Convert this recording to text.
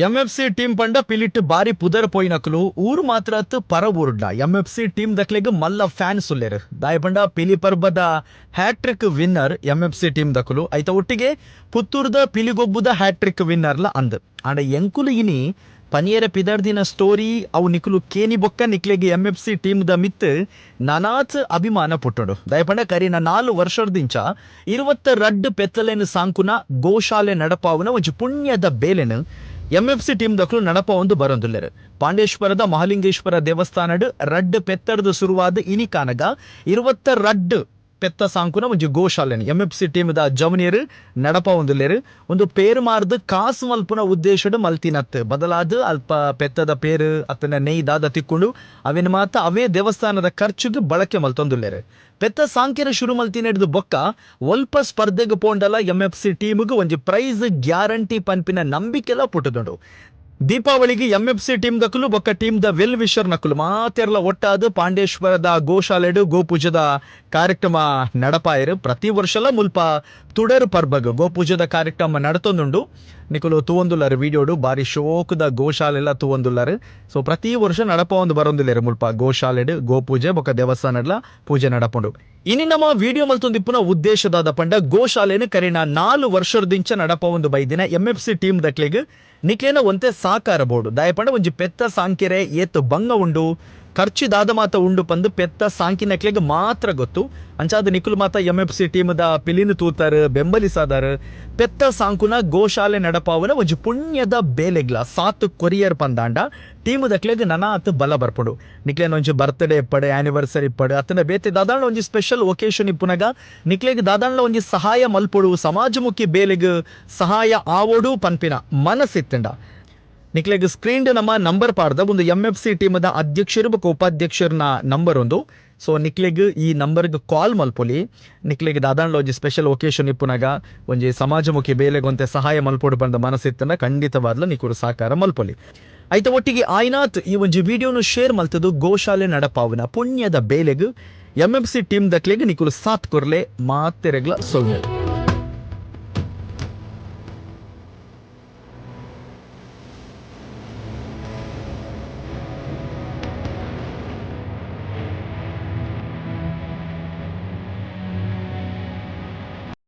MFC team ಪಂಡ పిలిట్ ಬಾರಿ ಪುದರ್ ಪೋಯಿನಕಲು ಊರು ಮಾತ್ರ ಅತ್ತು ಪರ ಊರುಡ್ಡ ಎಂಎಫ್ಸಿ ಟೀಮ್ ದಕ್ಲೆಗ್ ಮಲ್ಲ ಫ್ಯಾನ್ಸ್ ಉಲ್ಲೇರು. ದಾಯ ಪಂಡ ಪಿಲಿ ಪರ್ಬದ ಹ್ಯಾಟ್ರಿಕ್ ವಿನ್ನರ್ ಎಂಎಫ್ಸಿ ಟೀಮ್ ದಕಲು. ಐತ ಒಟ್ಟಿಗೆ ಪುತ್ತೂರ್ದ ಪಿಲಿಗೊಬ್ಬುದ ಹ್ಯಾಟ್ರಿಕ್ ವಿನ್ನರ್ಲ ಅಂದ್. ಆಂಡ ಎಂಕುಲು ಇನಿ ಪನಿಯರ ಪಿದರ್ದಿನ ಸ್ಟೋರಿ ಅವು ನಿಕುಲು ಕೇನಿ ಬೊಕ್ಕ ನಿಕ್ಲೆಗೆ ಎಂ ಎಫ್ ಸಿ ಟೀಮ್ ದ ಮಿತ್ ನನಾತ್ ಅಭಿಮಾನ ಪುಟ್ಟಡು. ದಯಪಂಡ ಕರಿನ ನಾಲು ವರ್ಷದಿಂಚ ಇರುವತ್ತ ರಡ್ಡ್ ಪೆತ್ತಲೆನ್ ಸಾಂಕುನ ಗೋಶಾಲೆ ನಡಪಾವುನ ಒಂಜಿ ಪುಣ್ಯದ ಬೇಲೆನ್ ಎಂ ಎಫ್ ಸಿ ಟೀಮ್ ದಕ್ಲು ನಡಪ ಒಂದು ಬರೊಂದುಲ್ಲೆರ್ ಪಾಂಡೇಶ್ವರದ ಮಹಾಲಿಂಗೇಶ್ವರ ದೇವಸ್ಥಾನಡ್ ರಡ್ಡ್ ಪೆತ್ತರ್ದು ಶುರುವಾದ ಇನಿ ಕಾನಗ, ಇರುವತ್ತ ರಡ್ಡ್ ಪೆತ್ತ ಸಾಂಕುನ ಒಂಜಿ ಗೋಶಾಲೆನ್. ಎಂ ಎಫ್ ಸಿ ಟೀಮ್ ದ ಜವನಿಯರ್ ನಡಪ ಒಂದುಲ್ಲೆರ್ ಒಂದು ಪೇರು ಮಾರ್ದು ಕಾಸು ಮಲ್ಪುನ ಉದ್ದೇಶಡು ಮಲ್ತಿನತ್ ಬದಲಾದ ಅಲ್ಪ ಪೆತ್ತದ ಪೇರು ಅತನ ನೇಯ್ದಾದ ತಿಕ್ಕೊಂಡು ಅವೇನು ಮಾತ ಅವೇ ದೇವಸ್ಥಾನದ ಖರ್ಚುಗೆ ಬಳಕೆ ಮಲ್ತೊಂದುಲ್ಲೆರ್. ಪೆತ್ತ ಸಾಂಕಿನ ಶುರು ಮಲ್ತಿನ ಬೊಕ್ಕ ಒಲ್ಪ ಸ್ಪರ್ಧೆಗೆ ಪೋಂಡಲ ಎಂ ಎಫ್ ಸಿ ಟೀಮ್ಗೆ ಒಂಜಿ ಪ್ರೈಸ್ ಗ್ಯಾರಂಟಿ ಪನ್ಪಿನ ನಂಬಿಕೆಲ ಪುಟ್ಟುದುಂಡು ದೀಪಾವಳಿಗೆ ಎಂ ಎಫ್ ಸಿ ಟೀಮ್ ದಕ್ಕಲು ಬೊಕ್ಕ ಟೀಮ್ ದ ವೆಲ್ ವಿಶರ್ ನಕಲು ಮಾತೆರ್ಲ ಒಟ್ಟಾದ ಪಾಂಡೇಶ್ವರದ ಗೋಶಾಲೆಡು ಗೋಪೂಜದ ಕಾರ್ಯಕ್ರಮ ನಡಪಾಯರು. ಪ್ರತಿ ವರ್ಷಲ ಮುಲ್ಪ ತುಡರು ಪರ್ಬಗ್ ಗೋಪೂಜದ ಕಾರ್ಯಕ್ರಮ ನಡತೊಂದುಂಡು. ನಿಕುಲು ತೂವೊಂದುಲ್ಲರು ವಿಡಿಯೋಡು ಬಾರಿ ಶೋಕದ ಗೋಶಾಲೆಲ್ಲ ತೂವೊಂದುಲ್ಲರು. ಸೊ ಪ್ರತಿ ವರ್ಷ ನಡಪ ಒಂದು ಬರೊಂದಿಲ್ಲ ಮುಲ್ಪ ಗೋಶಾಲೆಡು ಗೋಪೂಜೆ ಬೊಕ್ಕ ದೇವಸ್ಥಾನಡ್ಲ ಪೂಜೆ ನಡಪುಂಡು. ಇನಿ ನಮ್ಮ ವಿಡಿಯೋ ಮಲ್ತೊಂದಿಪ್ಪುನ ಉದ್ದೇಶದಾದ ಪಂಡ ಗೋಶಾಲೆನ ಕರೆಣ ನಾಲ್ ವರ್ಷದಿಂಚ ನಡಪ ಒಂದು ಬೈದಿನ ಎಂ ಎಫ್ ಸಿ ಟೀಮ್ ದಕ್ಲೆಗ್ ನಿಕ್ಲೇನ ಒಂತೆ ಸಾಕಾರ ಬೋಡು. ದಾಯಪಂಡ ಒಂಜಿ ಪೆತ್ತ ಸಾಂಕೆರೆ ಏತ್ ಬಂಗ ಉಂಡು. ಖರ್ಚಿದಾದ ಮಾತ ಉಂಡು ಪಂದು, ಪೆತ್ತ ಸಾಂಕಿನಕ್ಲೆಗ್ ಮಾತ್ರ ಗೊತ್ತು. ಅಂಚಾದ ನಿಖುಲ್ ಮಾತ ಎಂ ಎಫ್ ಸಿ ಟೀಮ್ದ ಪಿಲಿನ ತೂತಾರ ಬೆಂಬಲಿಸಾದಾರ ಪೆತ್ತ ಸಾಂಕುನ ಗೋಶಾಲೆ ನಡಪಾವನ ಒಂಜಿ ಪುಣ್ಯದ ಬೇಲೆಗ್ಲ, ಸಾತ್ ಕೊರಿಯರ್ ಪಂದಾಂಡ. ಟೀಮ್ ದಕ್ಲೆಗ್ ನನಾತ್ ಬಲ ಬರ್ಪಡು. ನಿಕ್ಲೇನ ಒಂಜಿ ಬರ್ತ್ಡೇ ಪಡೆ ಆನಿವರ್ಸರಿ ಪಡೆ ಅತನ ಬೇತೆ ದಾದಾಂಡ ಒಂಜಿ ಸ್ಪೆಷಲ್ ಒಕೇಶನ್ ಇಪ್ಪುನಗ ನಿಕ್ಲೆಗ್ ದಾದಾಂಡ ಒಂಜಿ ಸಹಾಯ ಮಲ್ಪೊಡು, ಸಮಾಜಮುಖಿ ಬೇಲೆಗ್ ಸಹಾಯ ಆವೋಡು ಪನ್ಪಿನ ಮನಸ್ಸಿತ್ತಂಡ. ನಿಕ್ಲೆಗ್ ಸ್ಕ್ರೀನ್ ನಮ್ಮ ನಂಬರ್ ಪಾರ್ದ ಒಂದು ಎಂ ಎಫ್ ಸಿ ಟೀಮದ ಅಧ್ಯಕ್ಷರು ಬೊಕ ಉಪಾಧ್ಯಕ್ಷರನ ನಂಬರ್ ಒಂದು. ಸೊ ನಿಕ್ಲೆಗ್ ಈ ನಂಬರ್ಗೆ ಕಾಲ್ ಮಲ್ಪೊಲಿ. ನಿಕ್ಲೆಗ್ ದಾದಾಂಡ್ಲ ಒಂಜಿ ಸ್ಪೆಷಲ್ ಒಕೇಶನ್ ಇಪ್ಪುನಾಗ ಒಂಜಿ ಸಮಾಜಮುಖಿ ಬೇಲೆಗೊಂತೆ ಸಹಾಯ ಮಲ್ಪೊಡು ಬಂದ ಮನಸ್ಸಿತ್ತನ್ನ ಖಂಡಿತವಾದ್ಲ ನಿಕುಲು ಸಾಕಾರ ಮಲ್ಪೊಲಿ. ಐತ ಒಟ್ಟಿಗೆ ಆಯ್ನಾಥ್ ಈ ಒಂಜಿ ವಿಡಿಯೋನು ಶೇರ್ ಮಲ್ತದು ಗೋಶಾಲೆ ನಡಪಾವನ ಪುಣ್ಯದ ಬೇಲೆಗ್ ಎಂ ಎಫ್ ಸಿ ಟೀಮ್ ದಕ್ಲೆಗ್ ನಿಕುಲು ಸಾತ್ ಕೊರ್ಲೆ, ಮಾತೆರೆಗ್ಲ ಸೊಲ್ಮೆರು